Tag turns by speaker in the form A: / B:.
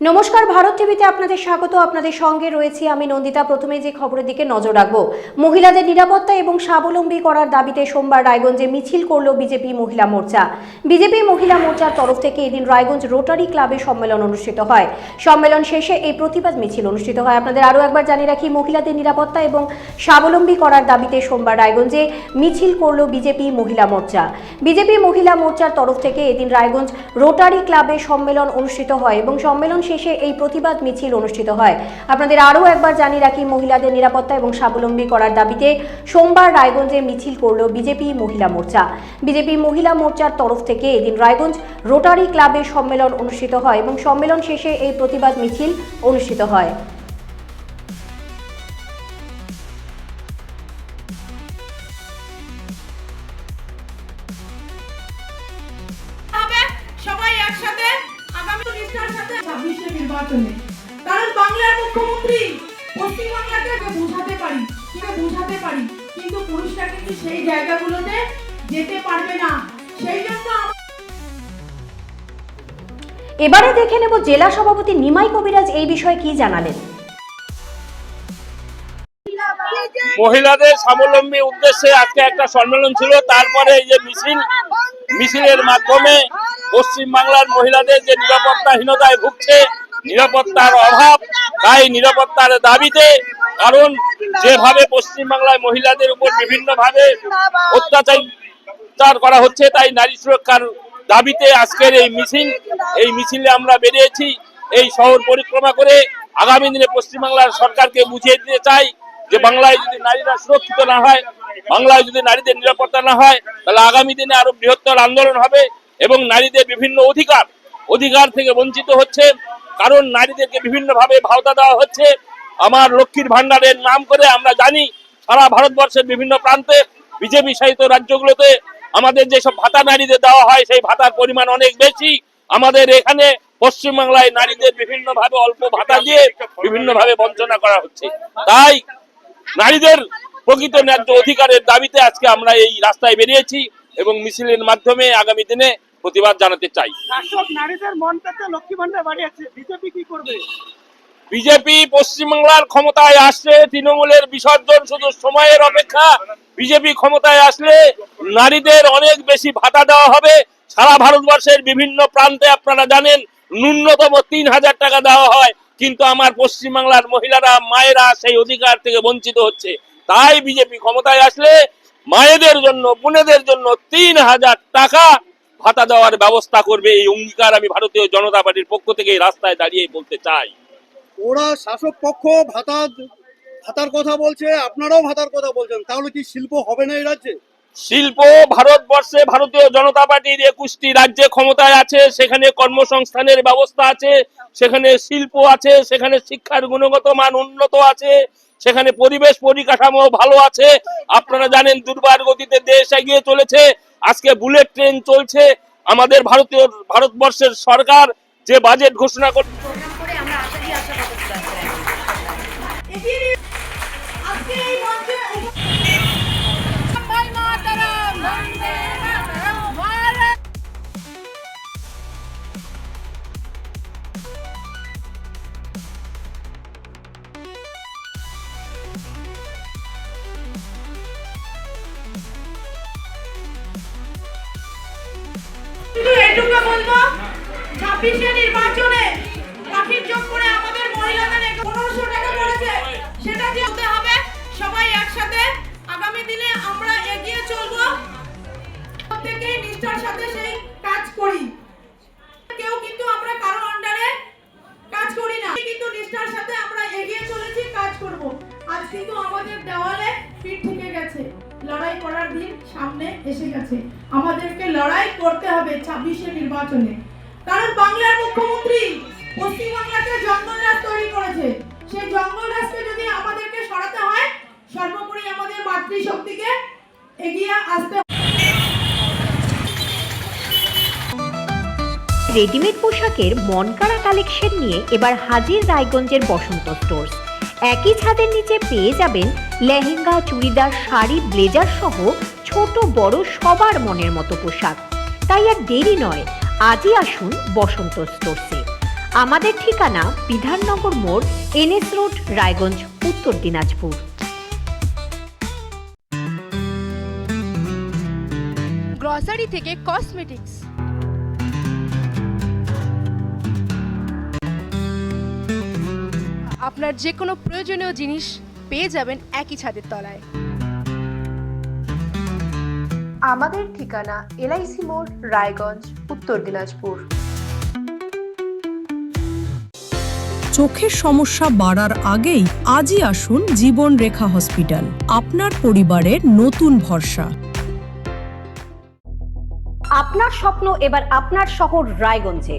A: নমস্কার, ভারত টিভিতে আপনাদের স্বাগত। আপনাদের সঙ্গে রয়েছি আমি নন্দিতা। প্রথমে যে খবরের দিকে নজর রাখব, মহিলাদের নিরাপত্তা এবং স্বাবলম্বী করার দাবিতে সোমবার রায়গঞ্জে মিছিল করল বিজেপি মহিলা মোর্চা। বিজেপি মহিলা মোর্চার তরফ থেকে এদিন রায়গঞ্জ রোটারি ক্লাবে সম্মেলন অনুষ্ঠিত হয়। সম্মেলন শেষে এই প্রতিবাদ মিছিল অনুষ্ঠিত হয়। আপনাদের আরও একবার জানিয়ে রাখি, মহিলাদের নিরাপত্তা এবং স্বাবলম্বী করার দাবিতে সোমবার রায়গঞ্জে মিছিল করল বিজেপি মহিলা মোর্চা। বিজেপি মহিলা মোর্চার তরফ থেকে এদিন রায়গঞ্জ রোটারি ক্লাবে সম্মেলন অনুষ্ঠিত হয় এবং সম্মেলন শেষে এই প্রতিবাদ মিছিল অনুষ্ঠিত হয়। আপনাদের আরও একবার জানিয়ে রাখি, মহিলাদের নিরাপত্তা এবং স্বাবলম্বী করার দাবিতে সোমবার রায়গঞ্জে মিছিল করল বিজেপি মহিলা মোর্চা। বিজেপি মহিলা মোর্চার তরফ থেকে এদিন রায়গঞ্জ রোটারি ক্লাবে সম্মেলন অনুষ্ঠিত হয় এবং সম্মেলন শেষে এই প্রতিবাদ মিছিল অনুষ্ঠিত হয়।
B: নির্বাচনে। কারণ বাংলার মুখ্যমন্ত্রী পশ্চিমবাংলাকে বোঝাতে পারি কিংবা বোঝাতে পারি কিন্তু পুরুষরা কিন্তু সেই জায়গাগুলোতে যেতে পারবে না। সেই জন্য
A: এবারে দেখে নেব জেলা সভাপতি নিমাই কবিরাজ এই বিষয়ে কি জানালেন।
C: মহিলাদের স্বাবলম্বী উদ্দেশ্যে আজকে একটা সম্মেলন ছিল তারপরে এই যে মিছিল মিছিলের মাধ্যমে পশ্চিম বাংলার মহিলাদের যে নিরাপত্তাহীনতায় ভুগছে নিরাপত্তার অভাব, তাই নিরাপত্তার দাবিতে, কারণ যেভাবে পশ্চিম বাংলায় মহিলাদের উপর বিভিন্ন ভাবে অত্যাচার করা হচ্ছে, তাই নারী সুরক্ষার দাবিতে আজকের এই মিছিল, এই মিছিলে আমরা বেরিয়েছি। এই শহর পরিক্রমা করে আগামী দিনে পশ্চিমবাংলার সরকারকে বুঝিয়ে দিতে চাই যে বাংলায় যদি নারীরা সুরক্ষিত না হয়, বাংলায় যদি নারীদের নিরাপত্তা না হয়, তাহলে আগামী দিনে আরও বৃহত্তর আন্দোলন হবে এবং নারীদের বিভিন্ন অধিকার অধিকার থেকে বঞ্চিত হচ্ছে। কারণ নারীদেরকে বিভিন্ন ভাবে ভাওতা দেওয়া হচ্ছে। আমার লক্ষ্মীর ভান্ডারের নাম করে আমরা জানি, সারা ভারতবর্ষের বিভিন্ন প্রান্তে বিজেপি শাসিত রাজ্যগুলোতে আমাদের যেসব ভাতা নারীদের দেওয়া হয়, সেই ভাতার পরিমাণ অনেক বেশি। আমাদের এখানে পশ্চিমবাংলায় নারীদের বিভিন্ন ভাবে অল্প ভাতা দিয়ে বিভিন্ন ভাবে বঞ্চনা করা হচ্ছে। তাই নারীদের প্রকৃত ন্যায্য অধিকারের দাবিতে আজকে আমরা এই রাস্তায় বেরিয়েছি এবং মিছিলের মাধ্যমে আগামী দিনে প্রতিবাদ জানাতে চাই।
D: নারীদের মন পেতে লক্ষ্মী ভান্ডার বাড়িয়েছে। বিজেপি কি করবে?
C: বিজেপি পশ্চিমবাংলার ক্ষমতায় আসলে তৃণমূলের বিসর্জন শুধু সময়ের অপেক্ষা। বিজেপি ক্ষমতায় আসলে নারীদের অনেক বেশি ভাতা দেওয়া হবে। সারা ভারতবর্ষের বিভিন্ন প্রান্তে আপনারা জানেন ন্যূনতম তিন হাজার টাকা দেওয়া হয়। কিন্তু আমার পশ্চিমবাংলার মহিলারা মায়েরা সেই অধিকার থেকে বঞ্চিত হচ্ছে। তাই বিজেপি ক্ষমতায় আসলে মায়েদের জন্য বোনেদের জন্য তিন হাজার টাকা ভাতা দেওয়ার ব্যবস্থা করবে এই অঙ্গীকার আমি ভারতীয় জনতা পার্টির পক্ষ থেকে রাস্তায় দাঁড়িয়ে বলতে চাই।
D: ওরা শাসক পক্ষ ভাতা ভাতার কথা বলছে আপনারাও ভাতার কথা বলছেন তাহলে কি শিল্প হবে না এই রাজ্যে?
C: শিল্প ভারতবর্ষে ভারতীয় জনতা পার্টির একুশটি রাজ্যে ক্ষমতায় আছে সেখানে কর্মসংস্থানের ব্যবস্থা আছে সেখানে শিল্প আছে সেখানে শিক্ষার গুণগত মান উন্নত আছে সেখানে পরিবেশ পরিকাঠামো ভালো আছে। আপনারা জানেন দুর্বার গতিতে দেশ এগিয়ে চলেছে। আজকে বুলেট ট্রেন চলছে। আমাদের ভারতীয়, ভারতবর্ষের সরকার যে বাজেট ঘোষণা করছে
B: ছাব্বিশে নির্বাচনে পাখির চোখ করে আমাদের মহিলাদের পনেরোশো টাকা পড়েছে। সেটা দিয়ে হতে হবে, সবাই একসাথে আগামী দিনে আমরা এগিয়ে চলবো। প্রত্যেকেই নিষ্ঠার সাথে সেই কাজ করি। কেউ কিন্তু আমরা কারও আন্ডারে কাজ করি না। কিন্তু নিষ্ঠার সাথে আমরা এগিয়ে চলেছি, কাজ করব। আজ কিন্তু আমাদের দেওয়ালে পিঠ থেকে গেছে। লড়াই করার দিন সামনে এসে গেছে। আমাদেরকে লড়াই করতে হবে ছাব্বিশে নির্বাচনে। কারণ বাংলার মুখ্যমন্ত্রী পশ্চিমবাংলাকে জঙ্গলরাজ তৈরি করেছে। সেই জঙ্গলরাজকে যদি আমাদেরকে সরাতে হয়, সর্বোপরি আমাদের মাতৃশক্তিকে এগিয়ে আসতে
A: রেডিমেড পোশাকের মনকাড়া কালেকশন নিয়ে এবার হাজির রায়গঞ্জের বসন্ত স্টোর্স। একই ছাদের নিচে পেয়ে যাবেন লেহেঙ্গা, চুড়িদার, শাড়ি, ব্লেজার সহ ছোট বড় সবার মনের মতো পোশাক। তাই আর দেরি নয় আজই আসুন বসন্ত স্টোরসে।
E: আমাদের ঠিকানা বিধাননগর মোড়, এনএস রোড, রায়গঞ্জ, উত্তর দিনাজপুর।
F: গ্রসারি থেকে কসমেটিক্স আপনার যে কোনো প্রয়োজনীয় জিনিস পেয়ে যাবেন একই ছাদের তলায়। আমাদের ঠিকানা এলআইসি মোড় রায়গঞ্জ উত্তর দিনাজপুর।
G: চোখের সমস্যা বাড়ার আগেই আজই আসুন জীবন রেখা হসপিটাল আপনার পরিবারের নতুন ভরসা।
E: আপনার স্বপ্ন এবার আপনার শহর রায়গঞ্জে।